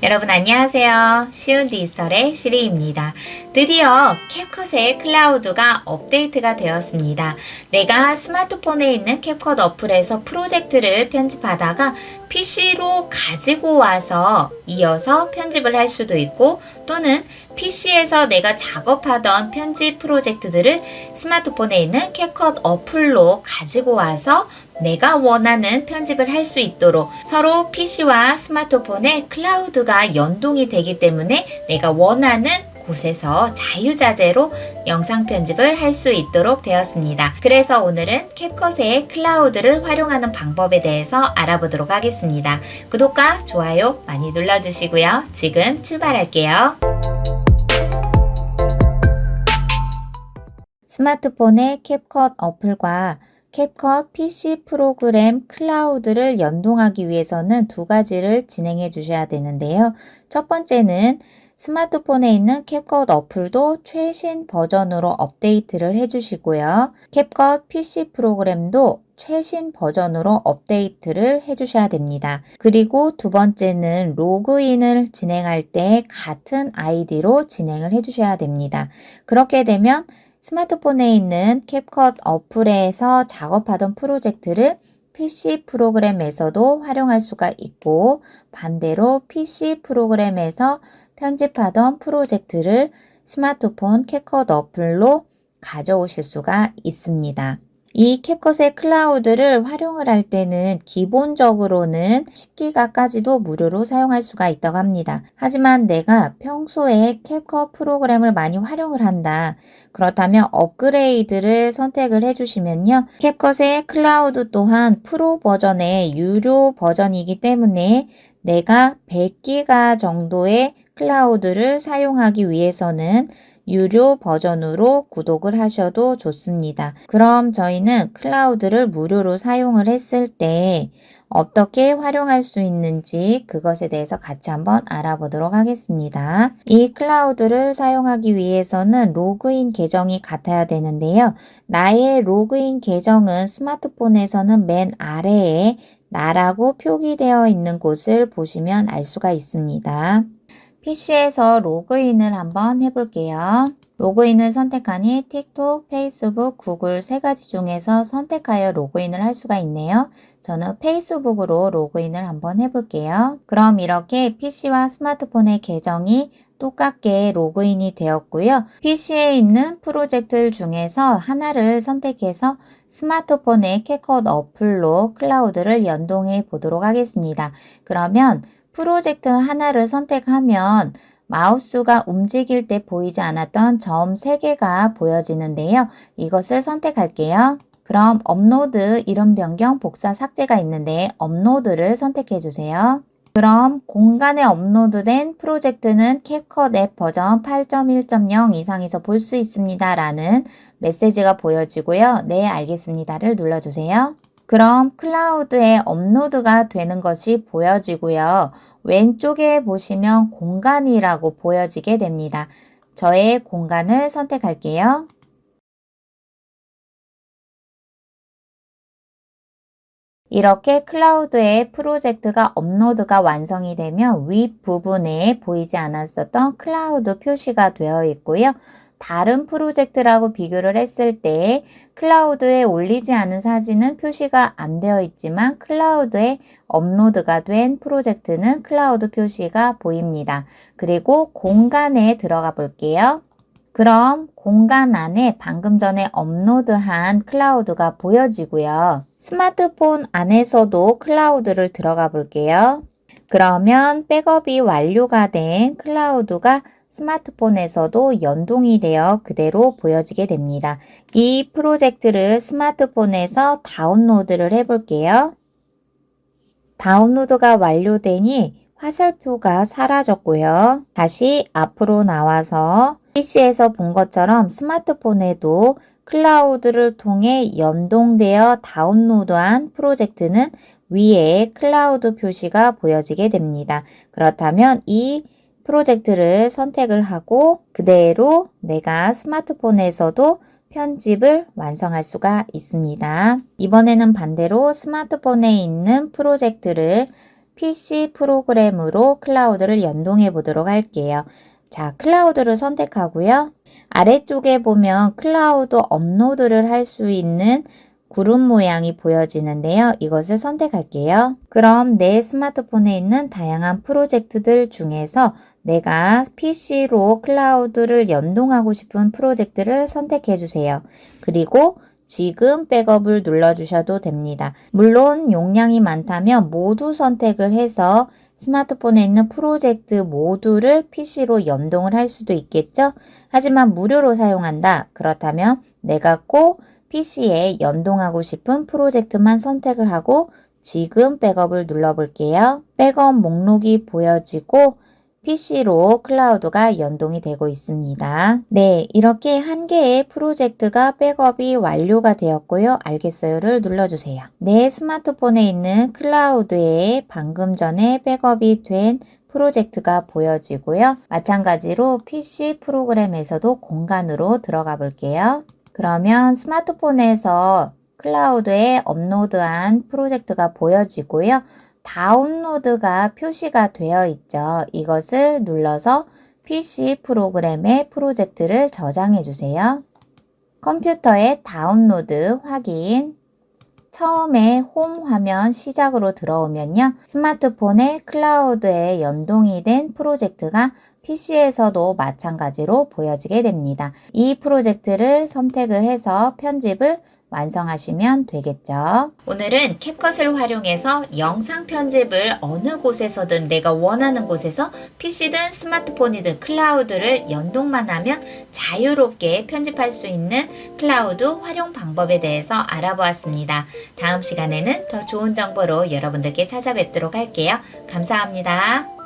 여러분 안녕하세요. 쉬운 디지털의 시리입니다. 드디어 캡컷의 클라우드가 업데이트가 되었습니다. 내가 스마트폰에 있는 캡컷 어플에서 프로젝트를 편집하다가 PC로 가지고 와서 이어서 편집을 할 수도 있고 또는 PC에서 내가 작업하던 편집 프로젝트들을 스마트폰에 있는 캡컷 어플로 가지고 와서 내가 원하는 편집을 할 수 있도록 서로 PC와 스마트폰의 클라우드가 연동이 되기 때문에 내가 원하는 곳에서 자유자재로 영상 편집을 할 수 있도록 되었습니다. 그래서 오늘은 캡컷의 클라우드를 활용하는 방법에 대해서 알아보도록 하겠습니다. 구독과 좋아요 많이 눌러주시고요. 지금 출발할게요. 스마트폰의 캡컷 어플과 캡컷 PC 프로그램 클라우드를 연동하기 위해서는 두 가지를 진행해 주셔야 되는데요. 첫 번째는 스마트폰에 있는 캡컷 어플도 최신 버전으로 업데이트를 해주시고요. 캡컷 PC 프로그램도 최신 버전으로 업데이트를 해주셔야 됩니다. 그리고 두 번째는 로그인을 진행할 때 같은 아이디로 진행을 해주셔야 됩니다. 그렇게 되면 스마트폰에 있는 캡컷 어플에서 작업하던 프로젝트를 PC 프로그램에서도 활용할 수가 있고 반대로 PC 프로그램에서 편집하던 프로젝트를 스마트폰 캡컷 어플로 가져오실 수가 있습니다. 이 캡컷의 클라우드를 활용을 할 때는 기본적으로는 10기가까지도 무료로 사용할 수가 있다고 합니다. 하지만 내가 평소에 캡컷 프로그램을 많이 활용을 한다. 그렇다면 업그레이드를 선택을 해주시면요. 캡컷의 클라우드 또한 프로 버전의 유료 버전이기 때문에 내가 100기가 정도의 클라우드를 사용하기 위해서는 유료 버전으로 구독을 하셔도 좋습니다. 그럼 저희는 클라우드를 무료로 사용을 했을 때 어떻게 활용할 수 있는지 그것에 대해서 같이 한번 알아보도록 하겠습니다. 이 클라우드를 사용하기 위해서는 로그인 계정이 같아야 되는데요. 나의 로그인 계정은 스마트폰에서는 맨 아래에 나라고 표기되어 있는 곳을 보시면 알 수가 있습니다. PC에서 로그인을 한번 해볼게요. 로그인을 선택하니 틱톡, 페이스북, 구글 세 가지 중에서 선택하여 로그인을 할 수가 있네요. 저는 페이스북으로 로그인을 한번 해볼게요. 그럼 이렇게 PC와 스마트폰의 계정이 똑같게 로그인이 되었고요. PC에 있는 프로젝트 중에서 하나를 선택해서 스마트폰의 캡컷 어플로 클라우드를 연동해 보도록 하겠습니다. 그러면 프로젝트 하나를 선택하면 마우스가 움직일 때 보이지 않았던 점 3개가 보여지는데요. 이것을 선택할게요. 그럼 업로드 이름 변경 복사 삭제가 있는데 업로드를 선택해 주세요. 그럼 공간에 업로드된 프로젝트는 캡컷 앱 버전 8.1.0 이상에서 볼 수 있습니다. 라는 메시지가 보여지고요. 네, 알겠습니다를 눌러주세요. 그럼 클라우드에 업로드가 되는 것이 보여지고요. 왼쪽에 보시면 공간이라고 보여지게 됩니다. 저의 공간을 선택할게요. 이렇게 클라우드에 프로젝트가 업로드가 완성이 되면 윗부분에 보이지 않았었던 클라우드 표시가 되어 있고요. 다른 프로젝트라고 비교를 했을 때 클라우드에 올리지 않은 사진은 표시가 안 되어 있지만 클라우드에 업로드가 된 프로젝트는 클라우드 표시가 보입니다. 그리고 공간에 들어가 볼게요. 그럼 공간 안에 방금 전에 업로드한 클라우드가 보여지고요. 스마트폰 안에서도 클라우드를 들어가 볼게요. 그러면 백업이 완료가 된 클라우드가 스마트폰에서도 연동이 되어 그대로 보여지게 됩니다. 이 프로젝트를 스마트폰에서 다운로드를 해볼게요. 다운로드가 완료되니 화살표가 사라졌고요. 다시 앞으로 나와서 PC에서 본 것처럼 스마트폰에도 클라우드를 통해 연동되어 다운로드한 프로젝트는 위에 클라우드 표시가 보여지게 됩니다. 그렇다면 이 프로젝트를 선택을 하고 그대로 내가 스마트폰에서도 편집을 완성할 수가 있습니다. 이번에는 반대로 스마트폰에 있는 프로젝트를 PC 프로그램으로 클라우드를 연동해 보도록 할게요. 자, 클라우드를 선택하고요. 아래쪽에 보면 클라우드 업로드를 할 수 있는 구름 모양이 보여지는데요. 이것을 선택할게요. 그럼 내 스마트폰에 있는 다양한 프로젝트들 중에서 내가 PC로 클라우드를 연동하고 싶은 프로젝트를 선택해 주세요. 그리고 지금 백업을 눌러주셔도 됩니다. 물론 용량이 많다면 모두 선택을 해서 스마트폰에 있는 프로젝트 모두를 PC로 연동을 할 수도 있겠죠? 하지만 무료로 사용한다. 그렇다면 내가 꼭 PC에 연동하고 싶은 프로젝트만 선택을 하고 지금 백업을 눌러볼게요. 백업 목록이 보여지고 PC로 클라우드가 연동이 되고 있습니다. 네, 이렇게 한 개의 프로젝트가 백업이 완료가 되었고요. 알겠어요를 눌러주세요. 내 스마트폰에 있는 클라우드에 방금 전에 백업이 된 프로젝트가 보여지고요. 마찬가지로 PC 프로그램에서도 공간으로 들어가 볼게요. 그러면 스마트폰에서 클라우드에 업로드한 프로젝트가 보여지고요. 다운로드가 표시가 되어 있죠. 이것을 눌러서 PC 프로그램의 프로젝트를 저장해 주세요. 컴퓨터에 다운로드 확인. 처음에 홈 화면 시작으로 들어오면요. 스마트폰의 클라우드에 연동이 된 프로젝트가 PC에서도 마찬가지로 보여지게 됩니다. 이 프로젝트를 선택을 해서 편집을 완성하시면 되겠죠. 오늘은 캡컷을 활용해서 영상 편집을 어느 곳에서든 내가 원하는 곳에서 PC든 스마트폰이든 클라우드를 연동만 하면 자유롭게 편집할 수 있는 클라우드 활용 방법에 대해서 알아보았습니다. 다음 시간에는 더 좋은 정보로 여러분들께 찾아뵙도록 할게요. 감사합니다.